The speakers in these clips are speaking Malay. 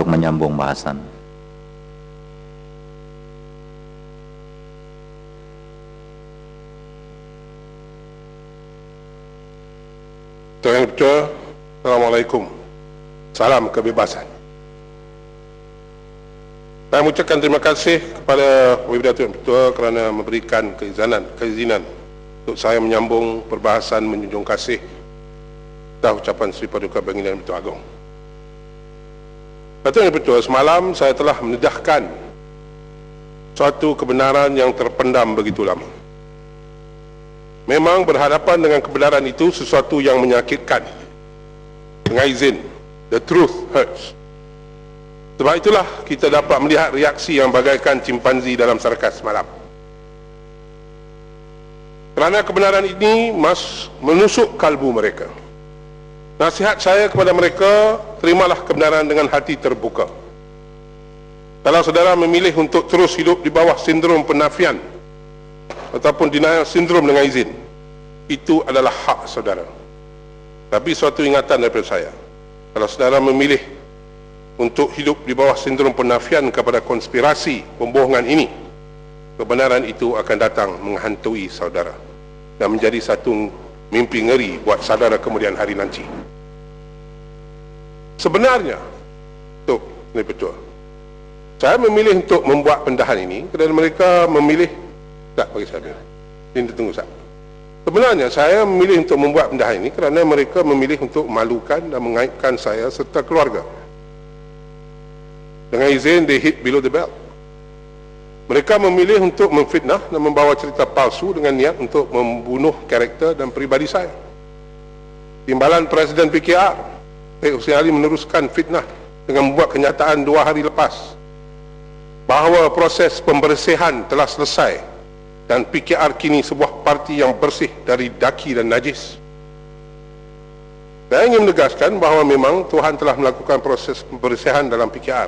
untuk menyambung bahasan. Tuan Ketua, Assalamualaikum. Salam kebebasan. Saya mengucapkan terima kasih kepada Wabidah Tuan Ketua kerana memberikan keizinan, keizinan untuk saya menyambung perbahasan menjunjung kasih dah ucapan Seri Paduka Yang Betul Agong. Tuan Yang Betul, semalam saya telah mendedahkan suatu kebenaran yang terpendam begitu lama. Memang berhadapan dengan kebenaran itu sesuatu yang menyakitkan. Dengan izin, the truth hurts. Sebab itulah kita dapat melihat reaksi yang bagaikan cimpanzi dalam sarkas malam. Kerana kebenaran ini mas menusuk kalbu mereka. Nasihat saya kepada mereka, terimalah kebenaran dengan hati terbuka. Kalau saudara memilih untuk terus hidup di bawah sindrom penafian ataupun denial syndrome dengan izin, itu adalah hak saudara. Tapi suatu ingatan daripada saya, kalau saudara memilih untuk hidup di bawah sindrom penafian kepada konspirasi pembohongan ini, kebenaran itu akan datang menghantui saudara dan menjadi satu mimpi ngeri buat saudara kemudian hari nanti. Sebenarnya, Tok, ini betul. Saya memilih untuk membuat pendahan ini kerana mereka memilih tak bagi saya. Ini tunggu sat. Sebenarnya saya memilih untuk membuat pendahan ini kerana mereka memilih untuk malukan dan mengaitkan saya serta keluarga. Dengan izin they hit below the belt. Mereka memilih untuk memfitnah dan membawa cerita palsu dengan niat untuk membunuh karakter dan peribadi saya. Timbalan Presiden PKR, Syed Hussein Ali meneruskan fitnah dengan membuat kenyataan dua hari lepas bahawa proses pembersihan telah selesai dan PKR kini sebuah parti yang bersih dari daki dan najis. Saya ingin menegaskan bahawa memang Tuhan telah melakukan proses pembersihan dalam PKR.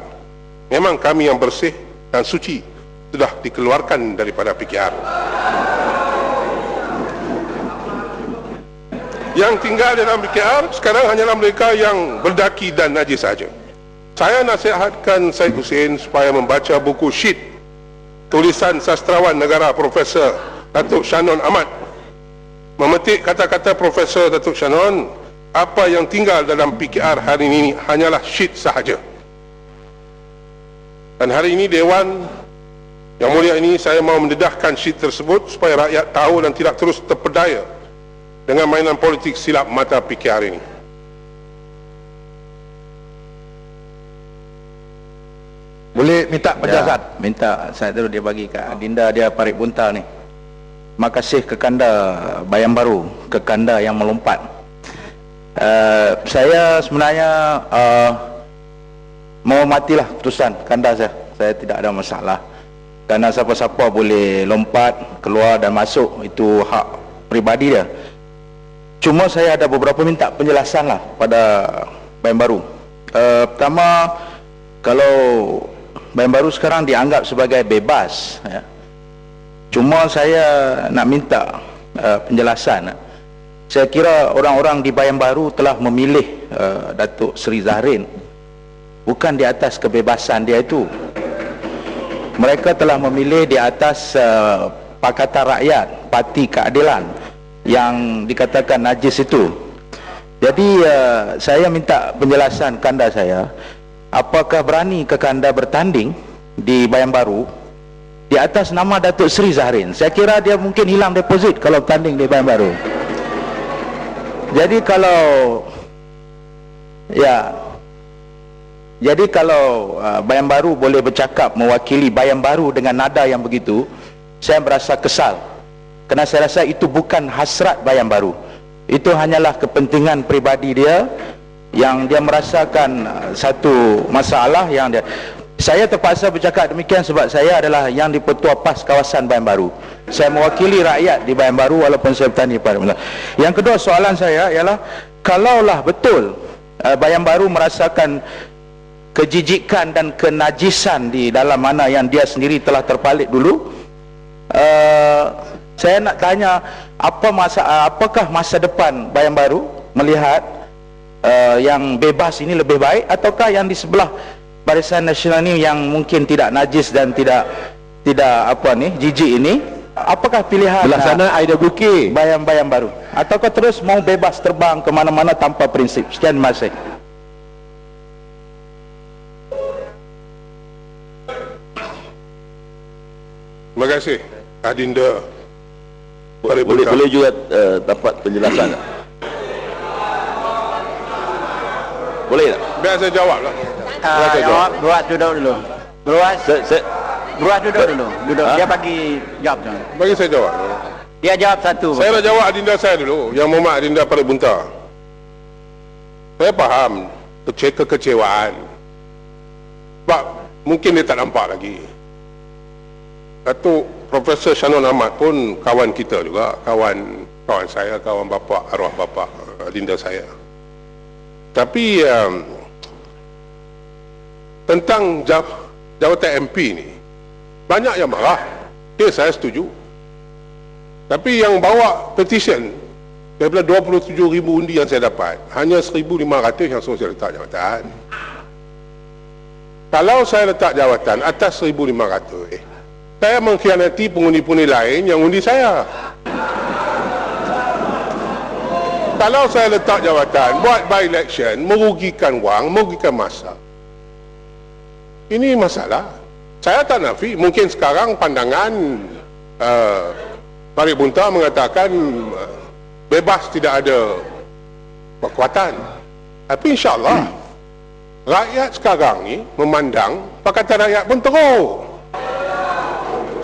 Memang kami yang bersih dan suci sudah dikeluarkan daripada PKR. Yang tinggal dalam PKR sekarang hanyalah mereka yang berdaki dan najis saja. Saya nasihatkan Syed Hussein supaya membaca buku Syed tulisan sastrawan negara Profesor Datuk Shannon Ahmad memetik kata-kata Profesor Datuk Shannon apa yang tinggal dalam PKR hari ini hanyalah Syed sahaja dan hari ini Dewan yang mulia ini saya mau mendedahkan Syed tersebut supaya rakyat tahu dan tidak terus terpedaya dengan mainan politik silap mata PKR ini Boleh minta penjelasan? Ya, minta saya terus dia bagi kat Adinda dia parik buntal ni. Terima kasih ke kanda Bayan Baru, ke kanda yang melompat. Uh, saya sebenarnya uh, menghormatilah keputusan kanda saya. Saya tidak ada masalah. Kerana siapa-siapa boleh lompat, keluar dan masuk, itu hak pribadi dia. Cuma saya ada beberapa minta penjelasan lah pada Bayan Baru. Uh, pertama, kalau Bayan Baru sekarang dianggap sebagai bebas ya. Cuma saya nak minta uh, penjelasan Saya kira orang-orang di Bayan Baru telah memilih uh, Datuk Seri Zahrin Bukan di atas kebebasan dia itu Mereka telah memilih di atas uh, Pakatan Rakyat, Parti Keadilan Yang dikatakan najis itu. Jadi uh, saya minta penjelasan kanda saya apakah berani Kekanda bertanding di Bayan Baru di atas nama Datuk Seri Zahrin? Saya kira dia mungkin hilang deposit kalau bertanding di Bayan Baru. Jadi kalau ya jadi kalau uh, Bayan Baru boleh bercakap mewakili Bayan Baru dengan nada yang begitu saya merasa kesal kerana saya rasa itu bukan hasrat Bayan Baru. Itu hanyalah kepentingan pribadi dia yang dia merasakan uh, satu masalah yang dia saya terpaksa bercakap demikian sebab saya adalah yang di Petua PAS kawasan Bayan Baru. Saya mewakili rakyat di Bayan Baru walaupun saya bertani pada mula. Yang kedua soalan saya ialah kalaulah betul uh, Bayan Baru merasakan kejijikan dan kenajisan di dalam mana yang dia sendiri telah terpalit dulu uh, saya nak tanya apa masa apakah masa depan Bayan Baru melihat uh, yang bebas ini lebih baik ataukah yang di sebelah Barisan Nasional ni yang mungkin tidak najis dan tidak tidak apa ni jijik ini? Apakah pilihan Belah sana IWK. bayang-bayang baru? Ataukah terus mau bebas terbang ke mana-mana tanpa prinsip? Sekian terima kasih. Terima kasih Adinda Boleh Bunta. boleh juga uh, dapat penjelasan tak? Boleh tak? Biar saya jawab lah. Biar Ah, saya jawab, beruat duduk dulu. Beruat, Saya, saya, beruat duduk dulu. Duduk. Ha? Dia bagi jawab tu. Bagi saya jawab. Dia jawab satu. Saya nak jawab Adinda saya dulu. Yang Muhammad Adinda Parit Bunta. Saya faham kece- kekecewaan. Sebab mungkin dia tak nampak lagi. Datuk Profesor Shannon Ahmad pun kawan kita juga. Kawan kawan saya, kawan bapa, arwah bapa Adinda saya. Tapi um, tentang jaw, jawatan MP ni, banyak yang marah. Okay, saya setuju. Tapi yang bawa petition daripada 27 ribu undi yang saya dapat, hanya 1,500 yang saya letak jawatan. Kalau saya letak jawatan atas 1,500, saya mengkhianati pengundi-pengundi lain yang undi saya. Kalau saya letak jawatan, buat by election, merugikan wang, merugikan masa. Ini masalah. Saya tak nafi, mungkin sekarang pandangan uh, Farid Bunta mengatakan uh, bebas tidak ada kekuatan. Tapi insyaAllah, rakyat sekarang ni memandang Pakatan Rakyat pun teruk.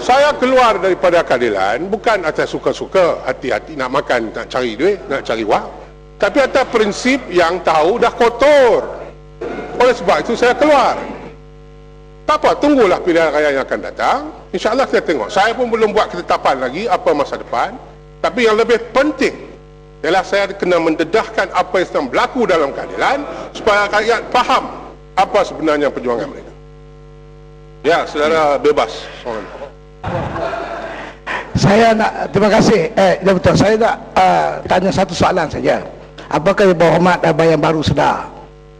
Saya keluar daripada keadilan bukan atas suka-suka, hati-hati nak makan, nak cari duit, nak cari wang. Tapi atas prinsip yang tahu dah kotor. Oleh sebab itu saya keluar. Tak apa, tunggulah pilihan raya yang akan datang. InsyaAllah kita tengok. Saya pun belum buat ketetapan lagi apa masa depan. Tapi yang lebih penting ialah saya kena mendedahkan apa yang sedang berlaku dalam keadilan supaya rakyat faham apa sebenarnya perjuangan mereka. Ya, saudara bebas. Soalan. Saya nak terima kasih. Eh, ya betul. Saya nak uh, tanya satu soalan saja. Apakah Yang Berhormat dan Bayan Baru sedar?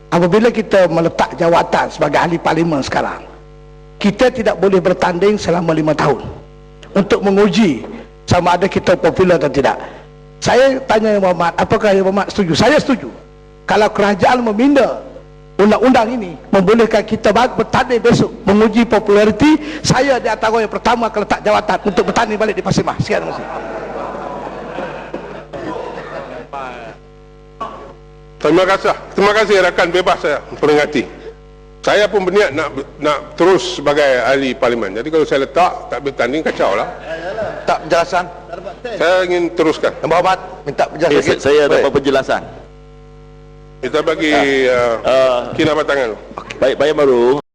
Apabila kita meletak jawatan sebagai ahli parlimen sekarang, kita tidak boleh bertanding selama lima tahun untuk menguji sama ada kita popular atau tidak. Saya tanya Yang Berhormat, apakah Yang Berhormat setuju? Saya setuju. Kalau kerajaan meminda undang-undang ini membolehkan kita bertanding besok menguji populariti saya di antara yang pertama akan letak jawatan untuk bertanding balik di Pasir Mas sekian terima kasih Terima kasih. Terima kasih rakan bebas saya peringati. Saya pun berniat nak nak terus sebagai ahli parlimen. Jadi kalau saya letak tak bertanding kacau lah. Tak penjelasan. Saya ingin teruskan. Yang berhormat, minta penjelasan okay, saya, saya dapat penjelasan. Kita bagi uh, Uh, kinabatangan. baik, baik baru.